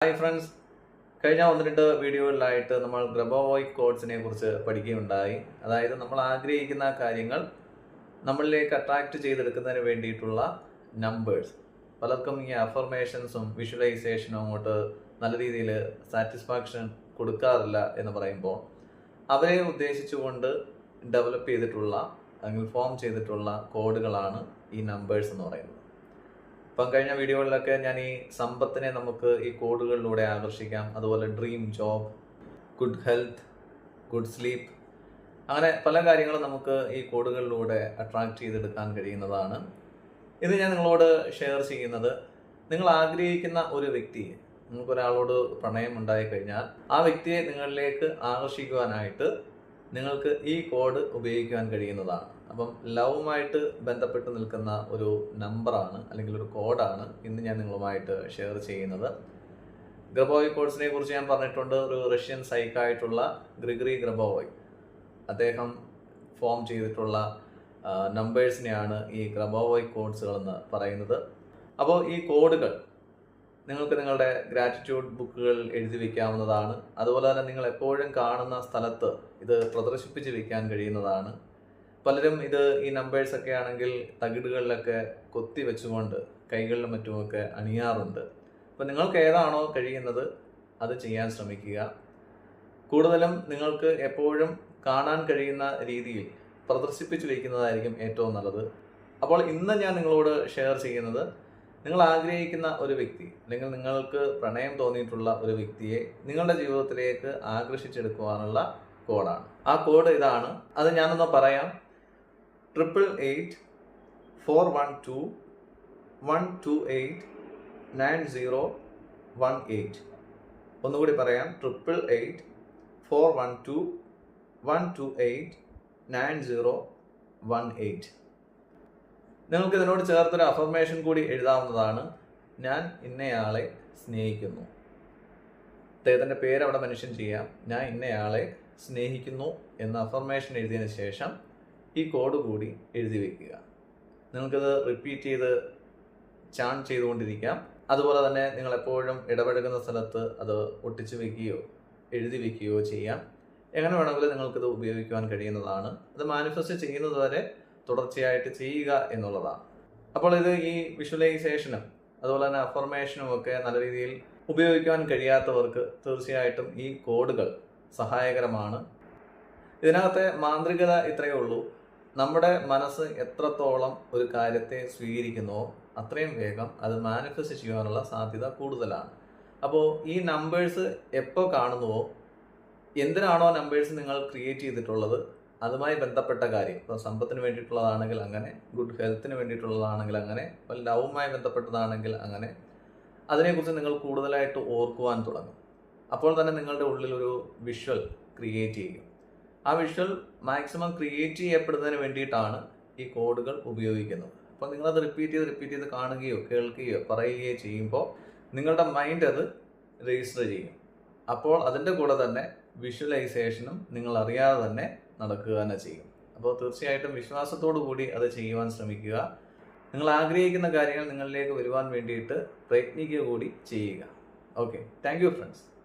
Hi friends കഴിഞ്ഞ ഒന്ന് വീഡിയോയിലായിട്ട് നമ്മൾ ഗ്രബോവോയ് കോഡ്സിനെ കുറിച്ച് പഠിക്കുകയുണ്ടായി. അതായത് നമ്മൾ ആഗ്രഹിക്കുന്ന കാര്യങ്ങൾ നമ്മളിലേക്ക് അട്രാക്റ്റ് ചെയ്തെടുക്കുന്നതിന് വേണ്ടിയിട്ടുള്ള നമ്പേഴ്സ് പലർക്കും ഈ അഫർമേഷൻസും വിഷ്വലൈസേഷനും അങ്ങോട്ട് നല്ല രീതിയിൽ സാറ്റിസ്ഫാക്ഷൻ കൊടുക്കാറില്ല എന്ന് പറയുമ്പോൾ അവരെ ഉദ്ദേശിച്ചുകൊണ്ട് ഡെവലപ്പ് ചെയ്തിട്ടുള്ള അല്ലെങ്കിൽ ഫോം ചെയ്തിട്ടുള്ള കോഡുകളാണ് ഈ നമ്പേഴ്സ് എന്ന് പറയുന്നത്. ഇപ്പം കഴിഞ്ഞ വീഡിയോകളിലൊക്കെ ഞാൻ ഈ സമ്പത്തിനെ നമുക്ക് ഈ കോഡുകളിലൂടെ ആകർഷിക്കാം. അതുപോലെ dream job good health good sleep അങ്ങനെ പല കാര്യങ്ങളും നമുക്ക് ഈ കോഡുകളിലൂടെ അട്രാക്ട് ചെയ്തെടുക്കാൻ കഴിയുന്നതാണ്. ഇത് ഞാൻ നിങ്ങളോട് ഷെയർ ചെയ്യുന്നത് നിങ്ങൾ ആഗ്രഹിക്കുന്ന ഒരു വ്യക്തിയെ നിങ്ങൾക്ക് ഒരാളോട് പ്രണയം ഉണ്ടായി കഴിഞ്ഞാൽ ആ വ്യക്തിയെ നിങ്ങളിലേക്ക് ആകർഷിക്കുവാനായിട്ട് നിങ്ങൾക്ക് ഈ കോഡ് ഉപയോഗിക്കുവാൻ കഴിയുന്നതാണ്. അപ്പം ലവുമായിട്ട് ബന്ധപ്പെട്ട് നിൽക്കുന്ന ഒരു നമ്പറാണ് അല്ലെങ്കിൽ ഒരു കോഡാണ് ഇന്ന് ഞാൻ നിങ്ങളുമായിട്ട് ഷെയർ ചെയ്യുന്നത്. ഗ്രബോയ് കോഡ്സിനെ കുറിച്ച് ഞാൻ പറഞ്ഞിട്ടുണ്ട്. ഒരു റഷ്യൻ സൈക്കായിട്ടുള്ള ഗ്രിഗറി ഗ്രബോയ്. അദ്ദേഹം ഫോം ചെയ്തിട്ടുള്ള നമ്പേഴ്സിനെയാണ് ഈ ഗ്രബോവോയ് കോഡ്സുകൾ എന്ന് പറയുന്നത്. അപ്പോൾ ഈ കോഡുകൾ നിങ്ങൾക്ക് നിങ്ങളുടെ ഗ്രാറ്റിറ്റ്യൂഡ് ബുക്കുകൾ എഴുതി വയ്ക്കാവുന്നതാണ് അതുപോലെ തന്നെ നിങ്ങൾ എപ്പോഴും കാണുന്ന സ്ഥലത്ത് ഇത് പ്രദർശിപ്പിച്ച് വയ്ക്കാൻ കഴിയുന്നതാണ്. പലരും ഇത് ഈ നമ്പേഴ്സ് ഒക്കെ ആണെങ്കിൽ തകിടുകളിലൊക്കെ കൊത്തി വെച്ചുകൊണ്ട് കൈകളിലും മറ്റുമൊക്കെ അണിയാറുണ്ട്. അപ്പോൾ നിങ്ങൾക്ക് ഏതാണോ കഴിയുന്നത് അത് ചെയ്യാൻ ശ്രമിക്കുക. കൂടുതലും നിങ്ങൾക്ക് എപ്പോഴും കാണാൻ കഴിയുന്ന രീതിയിൽ പ്രദർശിപ്പിച്ച് വയ്ക്കുന്നതായിരിക്കും ഏറ്റവും നല്ലത്. അപ്പോൾ ഇന്ന് ഞാൻ നിങ്ങളോട് ഷെയർ ചെയ്യുന്നത് നിങ്ങൾ ആഗ്രഹിക്കുന്ന ഒരു വ്യക്തി അല്ലെങ്കിൽ നിങ്ങൾക്ക് പ്രണയം തോന്നിയിട്ടുള്ള ഒരു വ്യക്തിയെ നിങ്ങളുടെ ജീവിതത്തിലേക്ക് ആകർഷിച്ചെടുക്കുവാനുള്ള കോഡാണ്. ആ കോഡ് ഇതാണ്. അത് ഞാനൊന്ന് പറയാം. Triple eight four one two one two eight nine zero one eight. ഒന്നുകൂടി പറയാം. Triple eight four one two one two eight nine zero one eight. നിങ്ങൾക്ക് ഇതിനോട് ചേർത്തൊരു അഫർമേഷൻ കൂടി എഴുതാവുന്നതാണ്. ഞാൻ ഇന്നയാളെ സ്നേഹിക്കുന്നു. അദ്ദേഹത്തിന്റെ പേര് അവിടെ മെൻഷൻ ചെയ്യാം. ഞാൻ ഇന്നയാളെ സ്നേഹിക്കുന്നു എന്ന അഫർമേഷൻ എഴുതിയതിന് ശേഷം ഈ കോഡ് കൂടി എഴുതി വയ്ക്കുക നിങ്ങൾക്കത് റിപ്പീറ്റ് ചെയ്ത് ചാൺ ചെയ്തുകൊണ്ടിരിക്കാം. അതുപോലെ തന്നെ നിങ്ങൾ എപ്പോഴും ഇടപഴകുന്ന സ്ഥലത്ത് അത് ഒട്ടിച്ചു വയ്ക്കുകയോ എഴുതി വയ്ക്കുകയോ ചെയ്യാം. എങ്ങനെ വേണമെങ്കിലും നിങ്ങൾക്കിത് ഉപയോഗിക്കുവാൻ കഴിയുന്നതാണ്. അത് മാനിഫെസ്റ്റ് ചെയ്യുന്നത് വരെ തുടർച്ചയായിട്ട് ചെയ്യുക എന്നുള്ളതാണ്. അപ്പോൾ ഇത് ഈ വിഷ്വലൈസേഷനും അതുപോലെ തന്നെ അഫർമേഷനും ഒക്കെ നല്ല രീതിയിൽ ഉപയോഗിക്കാൻ കഴിയാത്തവർക്ക് തീർച്ചയായിട്ടും ഈ കോഡുകൾ സഹായകരമാണ്. ഇതിനകത്തെ മാന്ത്രികത ഇത്രയേ ഉള്ളൂ. നമ്മുടെ മനസ്സ് എത്രത്തോളം ഒരു കാര്യത്തെ സ്വീകരിക്കുന്നുവോ അത്രയും വേഗം അത് മാനിഫെസ്റ്റ് ചെയ്യാനുള്ള സാധ്യത കൂടുതലാണ്. അപ്പോൾ ഈ നമ്പേഴ്സ് എപ്പോൾ കാണുന്നുവോ എന്തിനാണോ നമ്പേഴ്സ് നിങ്ങൾ ക്രിയേറ്റ് ചെയ്തിട്ടുള്ളത് അതുമായി ബന്ധപ്പെട്ട കാര്യം. ഇപ്പോൾ സമ്പത്തിന് വേണ്ടിയിട്ടുള്ളതാണെങ്കിൽ അങ്ങനെ ഗുഡ് ഹെൽത്തിന് വേണ്ടിയിട്ടുള്ളതാണെങ്കിൽ അങ്ങനെ ലവുമായി ബന്ധപ്പെട്ടതാണെങ്കിൽ അങ്ങനെ അതിനെക്കുറിച്ച് നിങ്ങൾ കൂടുതലായിട്ട് ഓർക്കുവാൻ തുടങ്ങും. അപ്പോൾ തന്നെ നിങ്ങളുടെ ഉള്ളിൽ ഒരു വിഷ്വൽ ക്രിയേറ്റ് ചെയ്യും. ആ വിഷ്വൽ മാക്സിമം ക്രിയേറ്റ് ചെയ്യപ്പെടുന്നതിന് വേണ്ടിയിട്ടാണ് ഈ കോഡുകൾ ഉപയോഗിക്കുന്നത്. അപ്പോൾ നിങ്ങളത് റിപ്പീറ്റ് ചെയ്ത് റിപ്പീറ്റ് ചെയ്ത് കാണുകയോ കേൾക്കുകയോ പറയുകയോ ചെയ്യുമ്പോൾ നിങ്ങളുടെ മൈൻഡ് അത് രജിസ്റ്റർ ചെയ്യും. അപ്പോൾ അതിന്റെ കൂടെ തന്നെ വിഷ്വലൈസേഷനും നിങ്ങൾ അറിയാതെ തന്നെ നടക്കുക തന്നെ ചെയ്യും. അപ്പോൾ തീർച്ചയായിട്ടും വിശ്വാസത്തോടു കൂടി അത് ചെയ്യുവാൻ ശ്രമിക്കുക. നിങ്ങൾ ആഗ്രഹിക്കുന്ന കാര്യങ്ങൾ നിങ്ങളിലേക്ക് വരുവാൻ വേണ്ടിയിട്ട് പ്രയത്നിക്കുക കൂടി ചെയ്യുക. ഓക്കെ. Thank you friends.